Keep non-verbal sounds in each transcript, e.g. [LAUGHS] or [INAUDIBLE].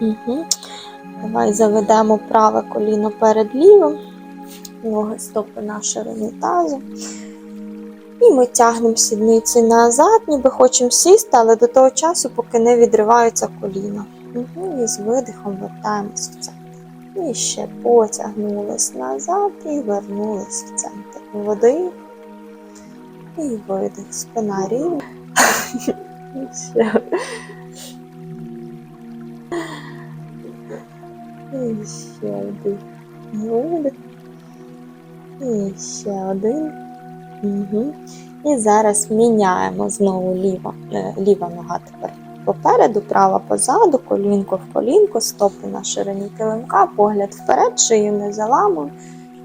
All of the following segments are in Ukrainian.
Угу. Давай заведемо праве коліно перед лівим, ноги стопи на ширині тазу. І ми тягнемо сідниці назад, ніби хочемо сісти, але до того часу, поки не відриваються коліна. Угу. І з видихом вертаємось в центр. І ще потягнулись назад і вернулись в центр. Вдих і видих. Спина рівна. [LAUGHS] ще. Один. Видих. І ще один. Угу. І зараз міняємо знову ліва, е, ліва нога тепер попереду, права позаду, колінко в колінко, стопи на ширині килимка, погляд вперед, шию не заламуємо.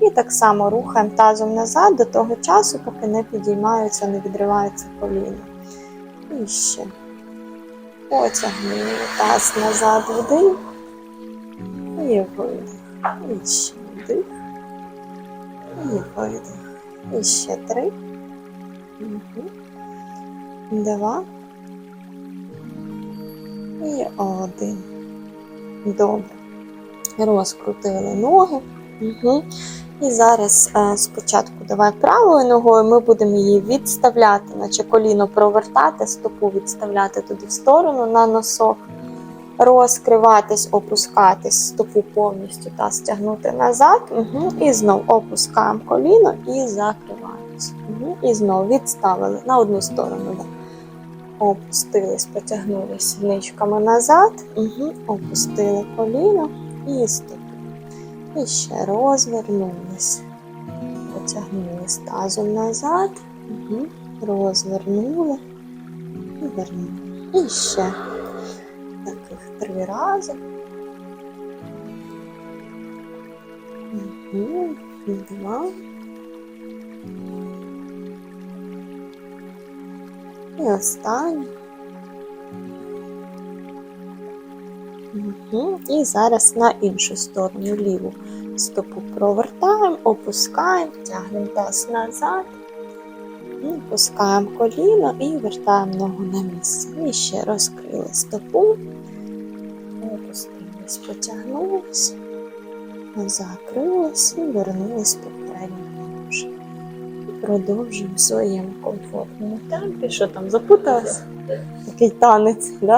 І так само рухаємо тазом назад до того часу, поки не підіймаються, не відриваються коліна. І ще. Потягнули таз назад вдих. І видих. І ще вдих. І видих. І ще три. Угу. Два. І один. Добре. Розкрутили ноги. Угу. І зараз е, спочатку давай правою ногою ми будемо її відставляти, наче коліно провертати, стопу відставляти туди в сторону на носок, розкриватись, опускатись, стопу повністю та стягнути назад. Угу. І знову опускаємо коліно і закриваємось. Угу. І знову відставили на одну сторону. Да. Опустились, потягнулись ничками назад, угу. опустили коліно і стопу. І ще розвернулись. Потягнулись тазом назад, угу. розвернули і вернули. І ще три рази. Угу. Два. І останнє. Угу. І зараз на іншу сторону ліву стопу провертаємо, опускаємо, тягнемо таз назад, опускаємо коліно і вертаємо ногу на місце. І ще розкрили стопу, опустились, потягнулись, закрились і вернулись в попереднє. І продовжуємо в своєму комфортному темпі. Що там запуталась? Такий танець, так? Да?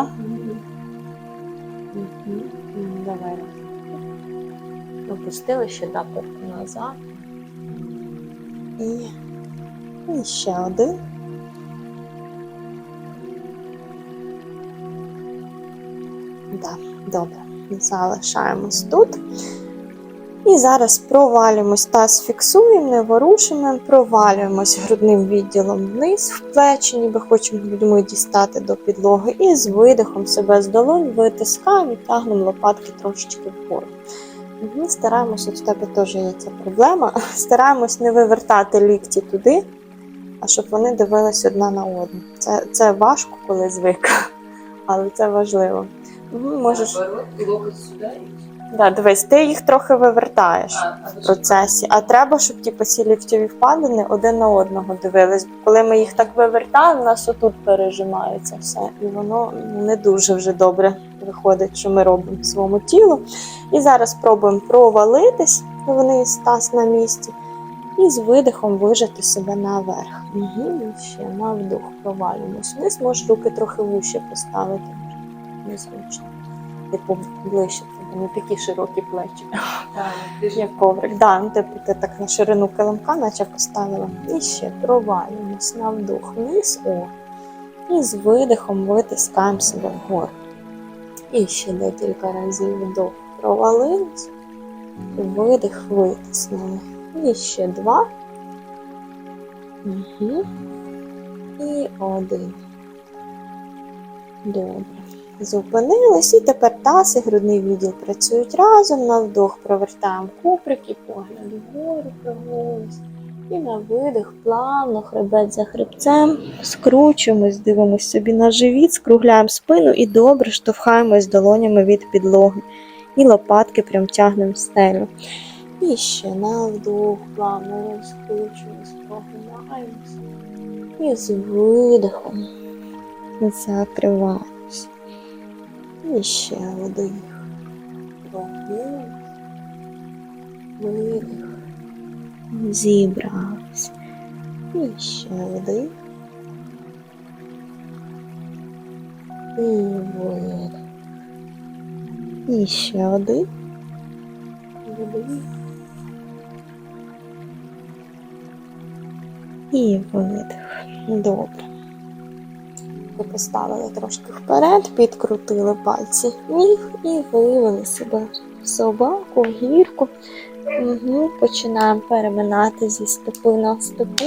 М, Давай. Опустили ще дапорку назад. І, і ще один. Да, добре. Залишаємось тут. І зараз провалюємось таз фіксуємо, не ворушимо, провалюємось грудним відділом вниз, в плечі, ніби хочемо грудьми дістати до підлоги. І з видихом себе з долонь витискаємо і тягнемо лопатки трошечки вгору. Угу, Стараємось, от в тебе теж є ця проблема. [LAUGHS] Стараємось не вивертати лікті туди, а щоб вони дивились одна на одну. Це, це важко, коли звик, [LAUGHS] але це важливо. Угу, можеш... Наоборот, локоть сюди. Да, дивись, ти їх трохи вивертаєш А, в процесі, а треба, щоб ті ліктєві впадини один на одного дивились. Коли ми їх так вивертаємо, у нас отут пережимається все, і воно не дуже вже добре виходить, що ми робимо в своєму тілу. І зараз спробуємо провалитись вниз, таз на місці, і з видихом вижати себе наверх. Угу, і ще на вдох провалюємось вниз. Можеш руки трохи вище поставити. Незручно. Типу ближче, це не такі широкі плечі. Так, Як коврик, да, ну, типу ти так на ширину килимка, наче поставила. І ще провалюємось на вдох вниз. О. І з видихом витискаємо себе вгору. І ще декілька разів вдох провалились. Видих витиснули. І ще два. Угу. І один. Добре. Зупинились, і тепер таз і грудний відділ працюють разом. На вдох провертаємо куприки, погляд вгору прогнулись. І на видих плавно, хребет за хребцем, скручуємось, дивимось собі на живіт, скругляємо спину і добре штовхаємось долонями від підлоги. І лопатки прям тягнемо в стелю. І ще на вдох, плавно розкручуємось, прогинаємось. І з видихом закриваємось. І ще вдих. Прогин. Видих. Зібрався. І ще вдих. І видих. І ще один. Вдих. І видих. Добре. Ви поставили трошки вперед, підкрутили пальці ніг і вивели себе собаку, гірку. Угу. Починаємо переминати зі стопи на стопу.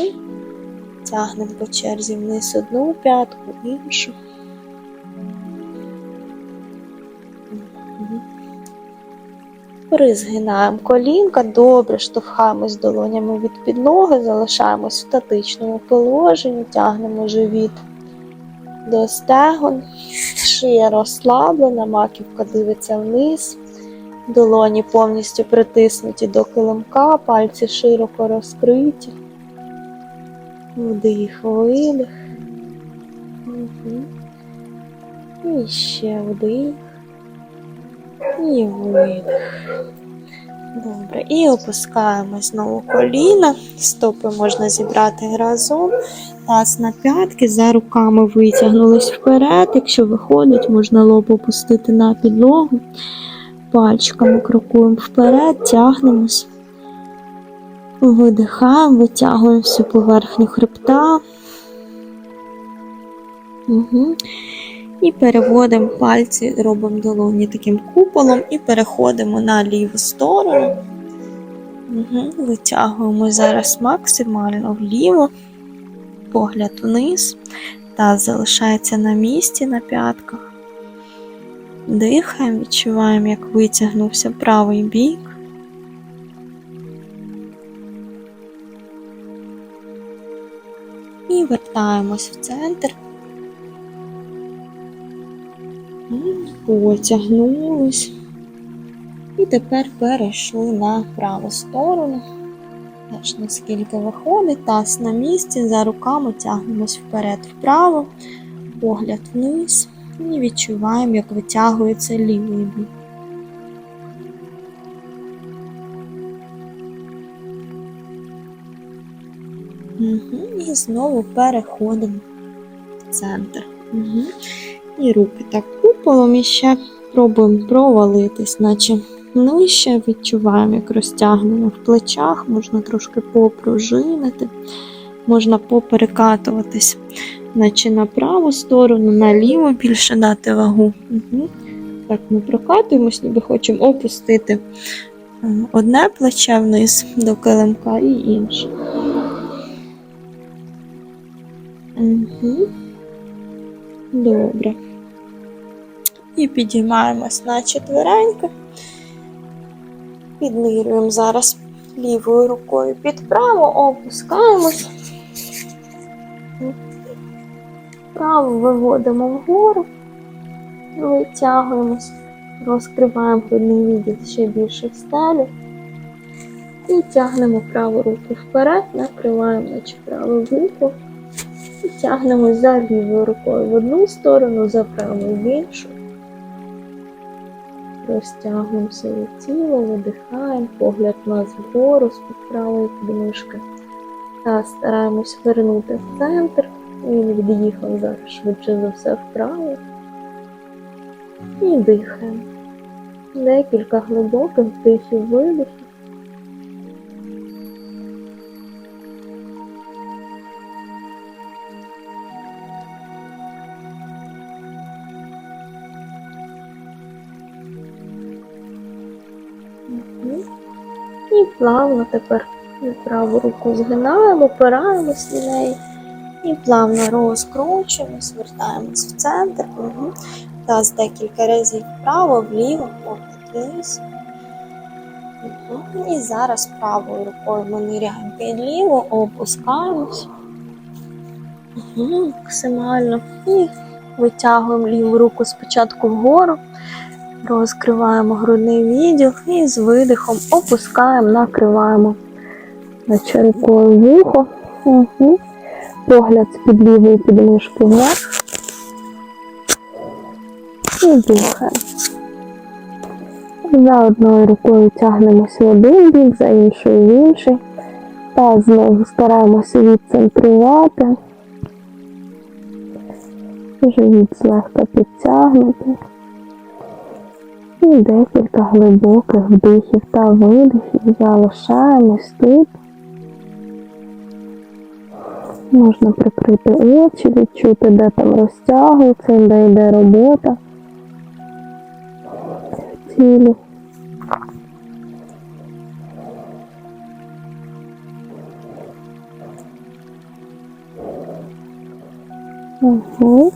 Тягнемо по черзі вниз одну п'ятку, іншу. Призгинаємо колінка, добре штовхаємось долонями від підлоги, залишаємось в статичному положенні, тягнемо живіт до стегон, шия розслаблена, маківка дивиться вниз, долоні повністю притиснуті до килимка, пальці широко розкриті. Вдих, видих. Угу. І ще вдих. І видих. Добре. І опускаємо знову коліна. Стопи можна зібрати разом. Таз на п'ятки, за руками витягнулись вперед. Якщо виходить, можна лоб опустити на підлогу. Пальчиками крокуємо вперед, тягнемось. Видихаємо, витягуємо всю поверхню хребта. Угу. І переводимо пальці, робимо долоні таким куполом і переходимо на ліву сторону. Угу. Витягуємо зараз максимально вліво, погляд вниз, таз залишається на місці на п'ятках. Дихаємо, відчуваємо, як витягнувся правий бік. І вертаємось в центр. Потягнулись. І тепер перейшли на праву сторону. Теж наскільки виходить, таз на місці, за руками тягнемось вперед вправо, погляд вниз і відчуваємо, як витягується лівий бік. Угу. І знову переходимо в центр. Угу. І руки так куполом і ще пробуємо провалитись, наче нижче відчуваємо, як розтягнемо в плечах, можна трошки попружинити, можна поперекатуватись, наче на праву сторону, на ліву більше дати вагу. Угу. Так, ми прокатуємось, ніби хочемо опустити е, одне плече вниз до килимка і інше. Угу. Добре. І підіймаємось на четвереньки. Піднирюємо зараз лівою рукою під праву, опускаємось. Праву виводимо вгору, витягуємось, розкриваємо грудний відділ ще більше в стелі. І тягнемо праву руку вперед, накриваємо наче праве вухо. І тягнемо за лівою рукою в одну сторону, за правою в іншу. Розтягуємо своє тіло, видихаємо, погляд у нас вгору з-під правої підмишки. Та стараємось вернути в центр. Він від'їхав зараз швидше за все вправо. І дихаємо. Декілька глибоких вдихів видихів. І плавно тепер праву руку згинаємо, опираємось на неї і плавно розкручуємось, вертаємось в центр. Угу. Таз декілька разів вправо, вліво, погляд. Угу. І зараз правою рукою ми ниряємо під ліво, опускаємось. Угу. Максимально. І витягуємо ліву руку спочатку вгору. Розкриваємо грудний відділ і з видихом опускаємо, накриваємо наче рукою вухо. Угу. Погляд з-під лівої підмишки вверх. І дихаємо. За одною рукою тягнемося в один бік, за іншою в інший. Та знову стараємося відцентрувати. Живіт злегка підтягнути. І декілька глибоких вдихів та видихів залишаємось тут. Можна прикрити очі, відчути, де там розтягується, де йде робота тілі. Угу.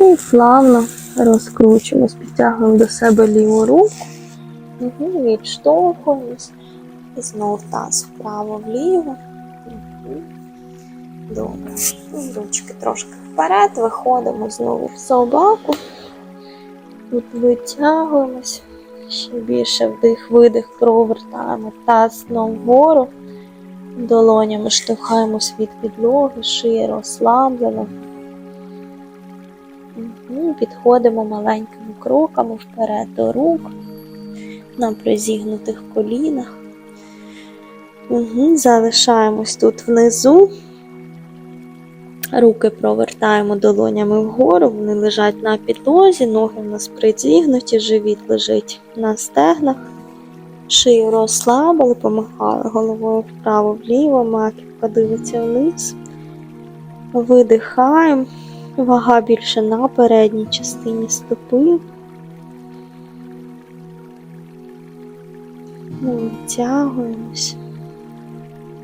І плавно розкручуємось, підтягуємо до себе ліву руку. Угу. Відштовхуємось. І знов таз вправо-вліво. Угу. Добре. Ручки трошки вперед, виходимо знову в собаку. Тут витягуємось. Ще більше вдих-видих, провертаємо таз знову вгору. Долонями штовхаємось від підлоги, шия розслаблена. Підходимо маленькими кроками вперед до рук на призігнутих колінах. Угу, залишаємось тут внизу. Руки провертаємо долонями вгору, вони лежать на підлозі, ноги в нас призігнуті, живіт лежить на стегнах. Шию розслабили, помахали головою вправо-вліво, маківка дивиться вниз. Видихаємо. Вага більше на передній частині стопи. Витягуємось.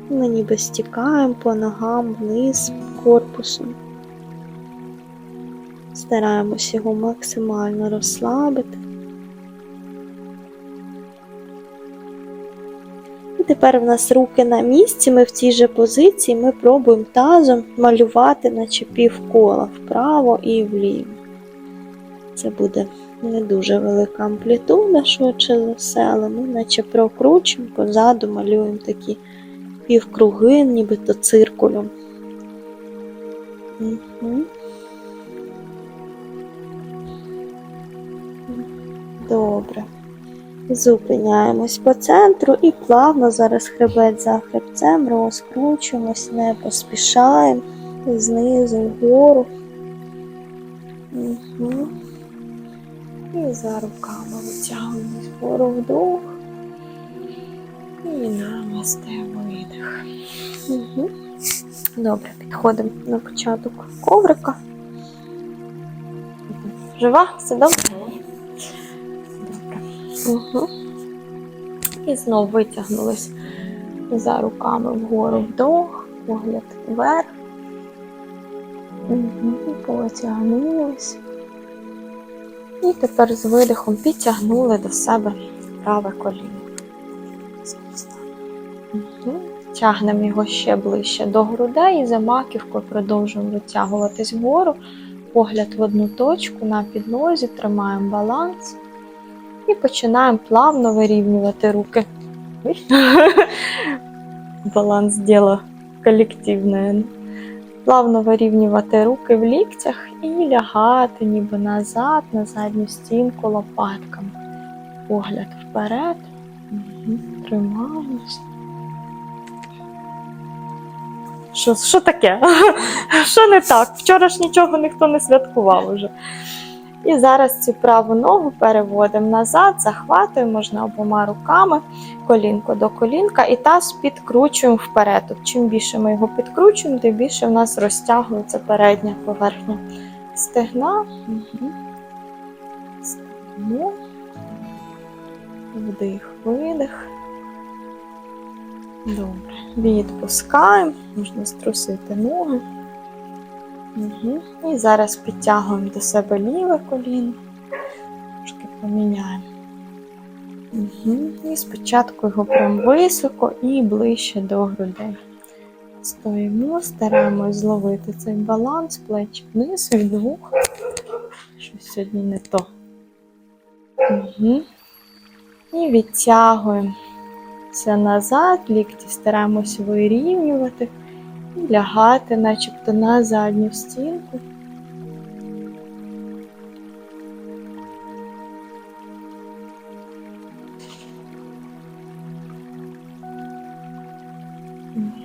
Ми ніби стікаємо по ногам вниз корпусом. Стараємось його максимально розслабити. Тепер в нас руки на місці, ми в цій же позиції ми пробуємо тазом малювати, наче півкола вправо і вліво. Це буде не дуже велика амплітуда, швидше за все, але ми наче прокручуємо, позаду малюємо такі півкруги, нібито циркулем. Угу. Добре. Зупиняємось по центру і плавно зараз хребет за хребцем розкручуємось, не поспішаємо знизу вгору. Угу. І за руками витягуємось вгору вдох. І намасте видих. Угу. Добре, підходимо на початок коврика. Жива? Все добре? Угу. І знову витягнулись за руками вгору вдох, погляд вверх. Угу. Потягнулись. І тепер з видихом підтягнули до себе праве коліно. Угу. Тягнемо його ще ближче до грудей і за маківкою продовжуємо витягуватись вгору. Погляд в одну точку на підлозі, тримаємо баланс і починаємо плавно вирівнювати руки. [LAUGHS] Баланс діло колективне. Плавно вирівнювати руки в ліктях і лягати ніби назад, на задню стінку лопатками. Погляд вперед. Тримаємось. Що, що таке? [LAUGHS] Що не так? Вчора ж нічого ніхто не святкував уже. І зараз цю праву ногу переводимо назад, захватуємо, можна обома руками, колінко до колінка, і таз підкручуємо вперед. От чим більше ми його підкручуємо, тим більше в нас розтягується передня поверхня стегна. Стегно. Вдих, видих. Добре. Відпускаємо, можна струсити ноги. Угу. І зараз підтягуємо до себе ліве коліно. Трошки поміняємо. Угу. І спочатку його прям високо і ближче до грудей. Стоїмо, стараємось зловити цей баланс, плечі вниз від двох. Щось сьогодні не то. Угу. І відтягуємо це назад, лікті стараємось вирівнювати і лягати начебто на задню стінку.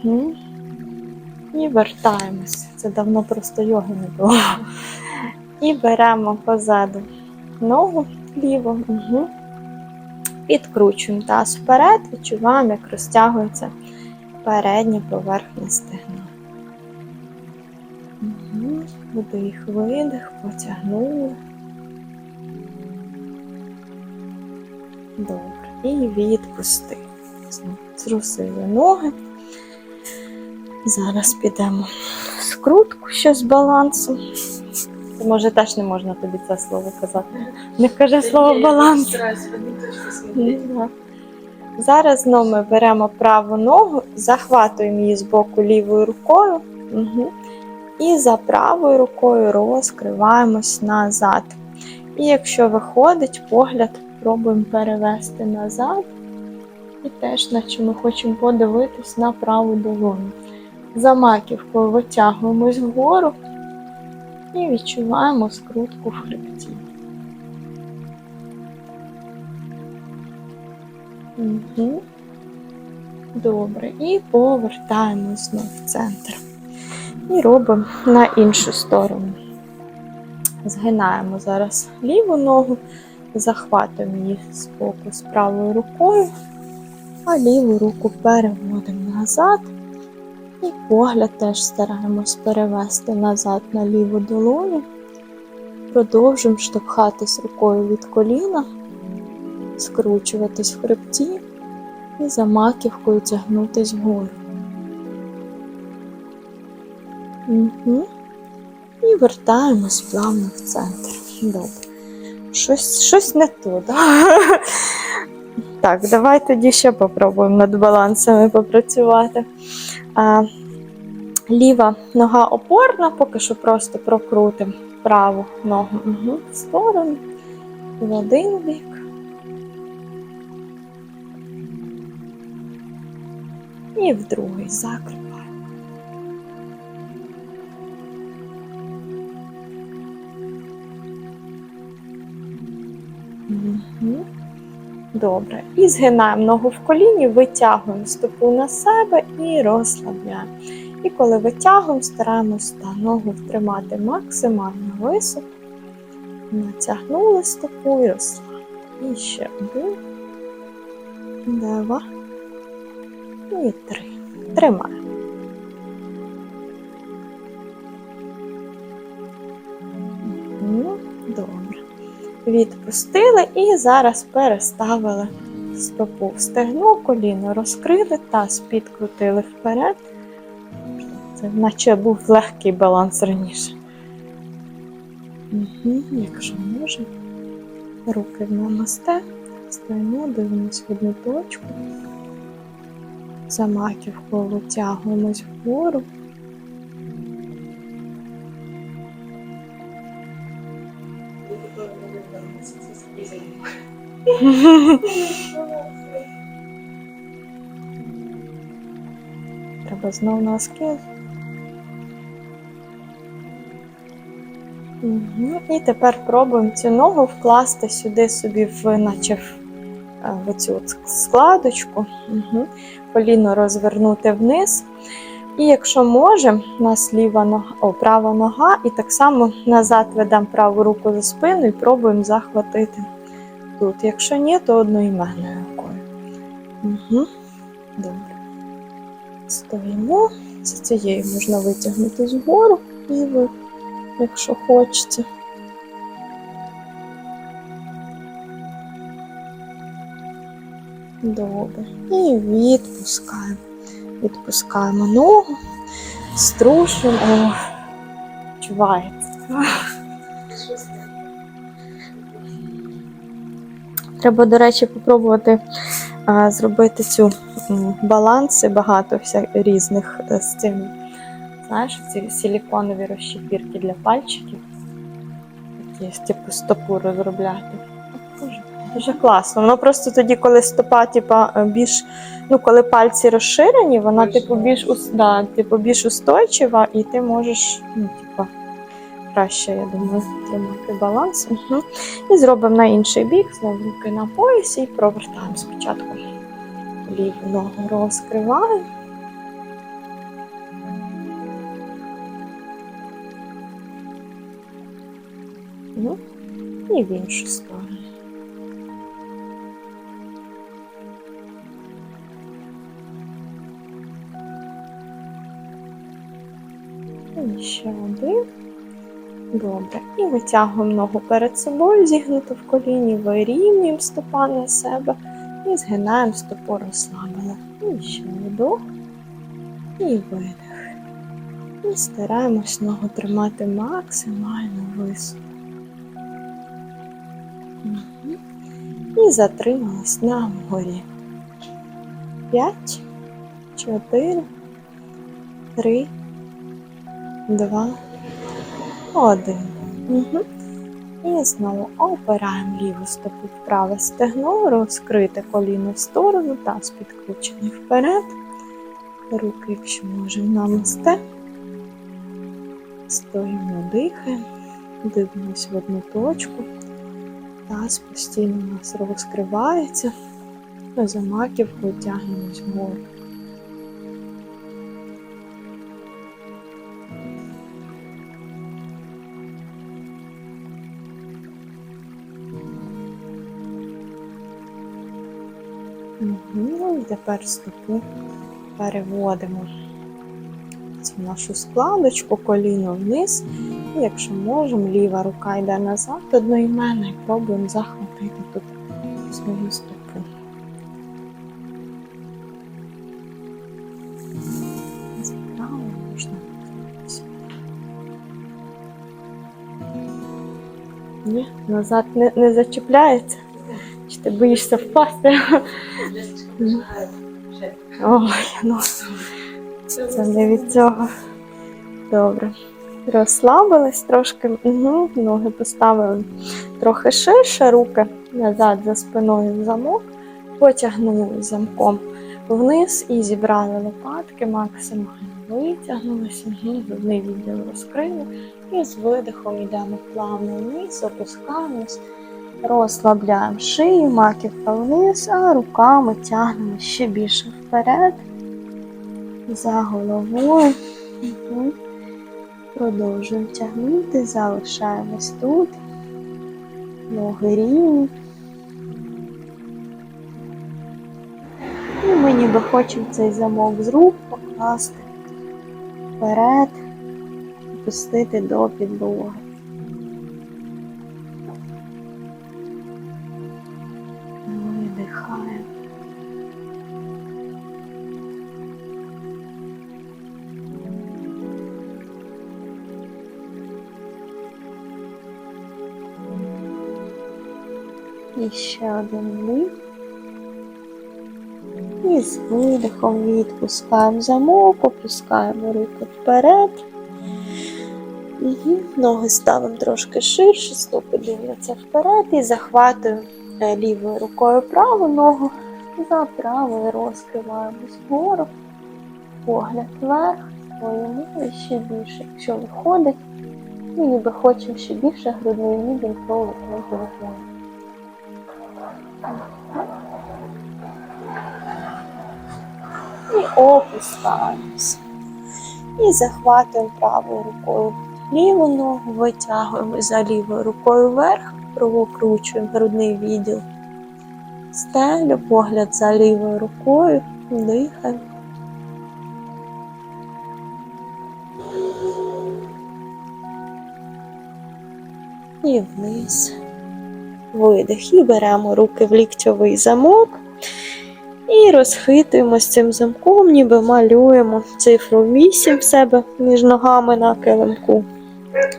Угу. І вертаємося. Це давно просто йоги не було. І беремо позаду ногу ліву, угу. підкручуємо таз вперед, відчуваємо, як розтягується передня поверхня стегна. Угу. Вдих, видих, потягнули. Добре. І відпусти. Зрусили ноги. Зараз підемо в скрутку ще з балансом. Може, теж не можна тобі це слово казати. Не кажи слово баланс. Зараз знову ми беремо праву ногу, захватуємо її з боку лівою рукою. Угу. І за правою рукою розкриваємось назад. І якщо виходить, погляд пробуємо перевести назад. І теж, наче ми хочемо подивитись на праву долоню. За маківкою витягуємось вгору і відчуваємо скрутку в хребті. Угу. Добре. І повертаємось знову в центр. І робимо на іншу сторону. Згинаємо зараз ліву ногу, захватуємо її з боку з правою рукою, а ліву руку переводимо назад. І погляд теж стараємось перевести назад на ліву долоню. Продовжуємо штовхатись рукою від коліна, скручуватись в хребті і за маківкою тягнутись вгору. Угу. І вертаємось плавно в центр. Добре. Щось, щось не то, да? [LAUGHS] Так, давай тоді ще попробуємо над балансами попрацювати. А, ліва нога опорна, поки що просто прокрутимо праву ногу угу, в сторону, в один бік. І в другий закриваємо. Мгм. Добре. І згинаємо ногу в коліні, витягуємо стопу на себе і розслабляємо. І коли витягуємо, стараємось та ногу тримати максимально високо. Натягнули стопу і розслабили. І ще один. Два. І три. Тримаємо. Добре. Відпустили і зараз переставили стопу в стегно, коліно розкрили, таз підкрутили вперед. Це наче був легкий баланс раніше. Угу, якщо можемо, руки в намасте, стоїмо, дивимось в одну точку. За маківкою витягуємось вгору. Треба знову носки. Угу. І тепер пробуємо цю ногу вкласти сюди собі в, наче в, в цю складочку. Угу. Коліно розвернути вниз. І якщо можемо, у нас ліва нога, о, права нога, і так само назад ведемо праву руку за спину і пробуємо захватити тут. Якщо ні, то одноіменною рукою. Угу. Добре. Стоїмо. З цієї можна витягнути згору лівою, якщо хочеться. Добре. І відпускаємо. Відпускаємо ногу, струшуємо. О? Треба, до речі, попробувати а, зробити цю баланси багато всяк різних е, з цим. Знаєш, ці силіконові розщепірки для пальчиків. Такі, типу, стопу розробляти. Дуже класно. Воно просто тоді, коли стопа, типа е, більш, ну коли пальці розширені, вона типу більш да, типу більш устойчива, і ти можеш, ну, типу, краще, я думаю, тримати баланс. Угу. І зробимо на інший бік, знову руки на поясі і провертаємо спочатку. Ліву ногу розкриваємо. Ну, і в іншу сторону. Ще один. Добре. І витягуємо ногу перед собою, зігнуто в коліні, вирівнюємо стопа на себе і згинаємо стопу розслаблено. І ще вдох і видих. І стараємось ногу тримати максимально високо. І затримались на вгорі. П'ять, чотири, три, два, один. Угу. І знову опираємо ліву стопу в праве стегно, розкрите коліно в сторону, таз підключений вперед. Руки, якщо можемо, намасте. Стоїмо, дихаємо, дивимось в одну точку. Таз постійно у нас розкривається. За маківкою тягнемось вгору. Тепер стопу переводимо цю нашу складочку, коліно вниз. І якщо можемо, ліва рука йде назад одноіменно і пробуємо захватити тут свою стопу. Справа можна подивитися. Ні, назад не, не зачіпляється. Ти боїшся впасти? Ой, ну це не від цього. Добре. Розслабились трошки, угу. ноги поставили трохи ширше, руки назад за спиною в замок, потягнули замком вниз і зібрали лопатки, максимально витягнулися, угу. грудний відділ розкрили. І з видихом йдемо плавно вниз, опускаємось, розслабляємо шию, маківка вниз, а руками тягнемо ще більше вперед, за головою. Угу. Продовжуємо тягнути, залишаємось тут. Ноги рівні. І ми ніби хочемо цей замок з рук покласти вперед, опустити до підлоги. Ще один вдих. І з видихом відпускаємо замок, опускаємо руки вперед. Ноги ставимо трошки ширше, стопи дивляться вперед і захватуємо е, лівою рукою праву ногу за правою розкриваємось вгору, погляд вверх, стоїмо і ще більше. Якщо виходить, ми ніби хочемо ще більше грудний відділ провод головою. І опускаємось. І захватуємо правою рукою ліву ногу, витягуємо за лівою рукою вверх, провокручуємо грудний відділ. Стелю, погляд за лівою рукою, дихаємо. І вниз. Видих. І беремо руки в ліктьовий замок. І розхитуємо цим замком, ніби малюємо цифру 8 в себе між ногами на килимку.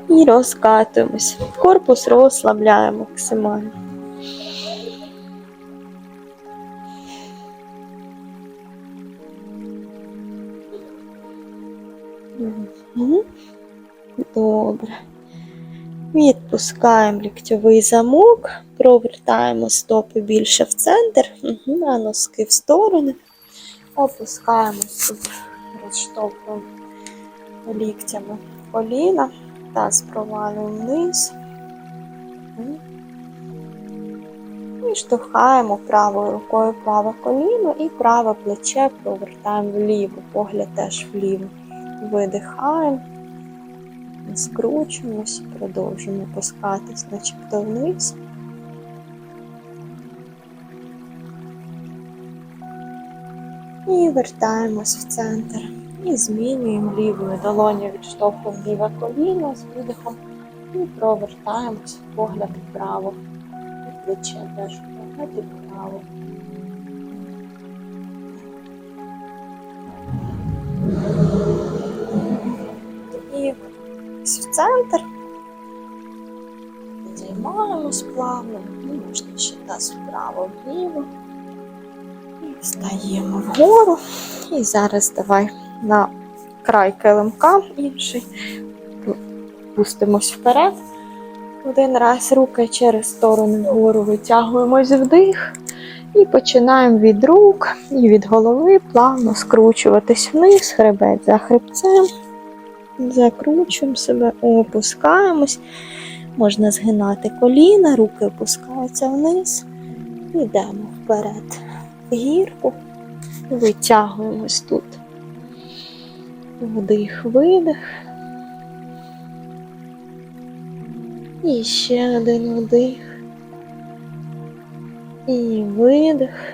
І розкатуємось. Корпус розслабляємо максимально. Добре. Відпускаємо ліктьовий замок, провертаємо стопи більше в центр, угу, а носки в сторони. Опускаємо тут, розштовхуємо ліктями коліна, таз провалюємо вниз. І штовхаємо правою рукою праве коліно і праве плече провертаємо вліво, погляд теж вліво. Видихаємо. Скручуємося, продовжуємо опускатись, начебто вниз. І вертаємось в центр. І змінюємо лівою долоню, відштовхуємо ліве коліно з видихом і провертаємось погляд вправо. І плече теж погляд вправо. Ось в центр. Займаємось плавно, і можна ще таз вправо вліво. І встаємо вгору. І зараз давай на край килимка інший. Пустимось вперед. Один раз руки через сторону вгору витягуємось вдих. І починаємо від рук і від голови плавно скручуватись вниз, хребет за хребцем. Закручуємо себе, опускаємось. Можна згинати коліна, руки опускаються вниз. Йдемо вперед гірку. Витягуємось тут. Вдих, видих. І ще один вдих. І видих.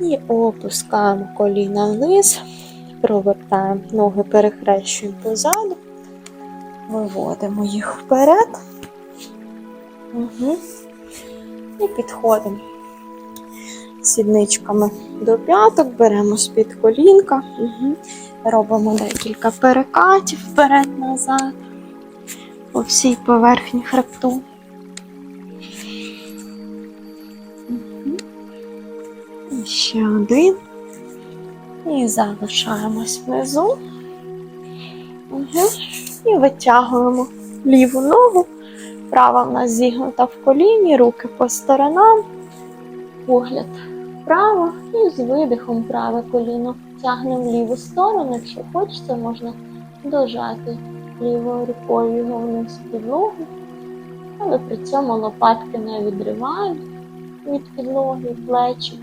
І опускаємо коліна вниз. Провертаємо ноги, перехрещуємо позаду. Виводимо їх вперед. Угу. І підходимо сідничками до п'яток, беремо з-під колінка, угу. робимо декілька перекатів вперед-назад по всій поверхні хребту. І ще один. І залишаємось внизу. Угу. І витягуємо ліву ногу. Права в нас зігнута в коліні, руки по сторонам, погляд вправо і з видихом праве коліно. Тягнемо в ліву сторону, якщо хочеться, можна дожати лівою рукою його вниз підлогу, але при цьому лопатки не відриваємо від підлоги, плечі.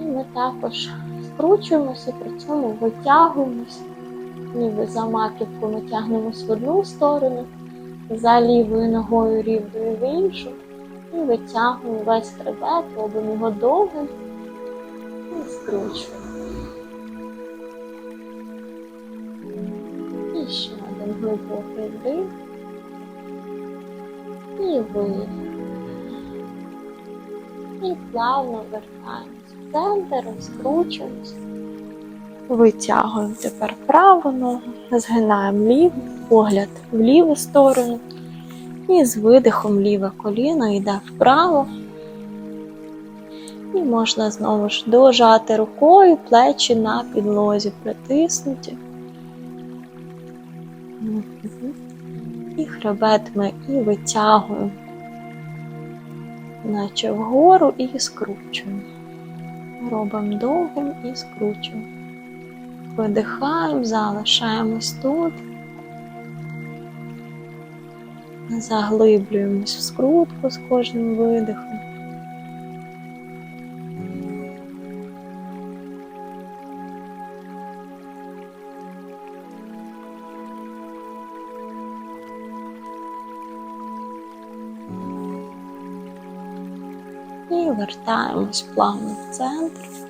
І ми також скручуємося, при цьому витягуємося, ніби за маківку ми тягнемось в одну сторону, за лівою ногою рівною в іншу. І витягуємо весь хребет, робимо його довгим і скручуємо. І ще один глибокий вдих. І видих. І плавно вертаємось в центр, розкручуємось. Витягуємо тепер праву ногу, згинаємо ліву, погляд в ліву сторону. І з видихом ліве коліно йде вправо. І можна знову ж дожати рукою, плечі на підлозі притиснуті. І хребет ми і витягуємо, наче вгору і скручуємо. Робимо довгим і скручуємо. Видихаємо, залишаємось тут. Заглиблюємось в скрутку з кожним видихом. І вертаємось плавно в центр.